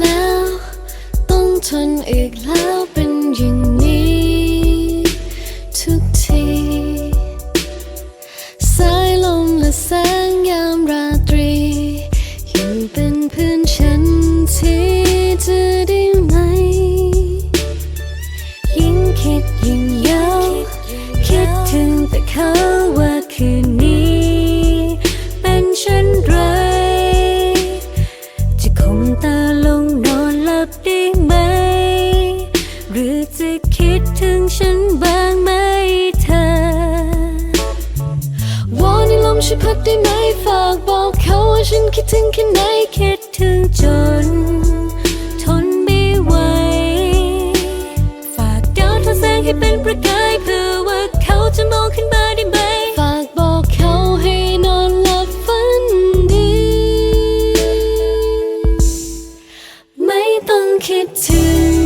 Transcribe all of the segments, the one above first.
แล้ว ต้องทนอีกแล้วเป็นอย่างนี้ ทุกที สายลมและแสงยามราตรีอยู่เป็นเพื่อนฉันทีจะได้ไหม ยิ่งคิดยิ่งเหงาคิดถึงแต่เขาว่าคืน ตาลงนอนหลับได้ไหม หรือจะคิดถึงฉันบ้างไหมเธอ วอนให้ลมช่วยพัดได้ไหมฝากบอกเขาว่าฉันคิดถึงแค่ไหน คิดถึง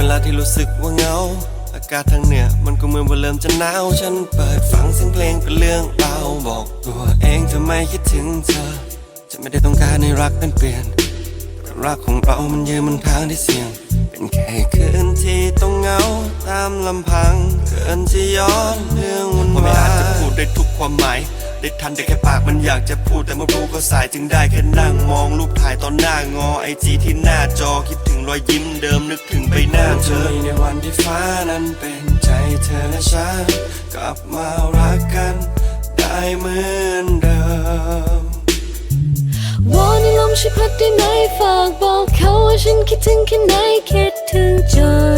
เวลาที่รู้สึกว่าเหงา อากาศทางเหนือมันก็เหมือนว่าเริ่มจะหนาว ฉันเปิดฟังเสียงเพลงเป็นเรื่องราบอกตัวเองทำไมคิดถึงเธอ จะไม่ได้ต้องการให้รักนั้นเปลี่ยนแต่รักของเรามันยืนบนทางที่เสี่ยง เป็นแค่คืนที่ต้องเหงาตามลำพังเกินที่ย้อนเรื่องวันวานไม่อาจจะพูดได้ทุกความหมาย ได้ทันแต่แค่ปากมันอยากจะพูดแต่เมื่อรู้ก็สายจึงได้แค่นั่งมองรูปถ่ายตอนหน้างอไอจีที่หน้าจอคิดถึงรอยยิ้มเดิมนึกถึงใบหน้าเธอในวันที่ฟ้านั้นเป็นใจเธอและฉันกลับมารักกันได้เหมือนเดิมวอนให้ลมช่วยพัดได้ไหมฝากบอกเขาว่าฉันคิดถึงแค่ไหนคิดถึงจน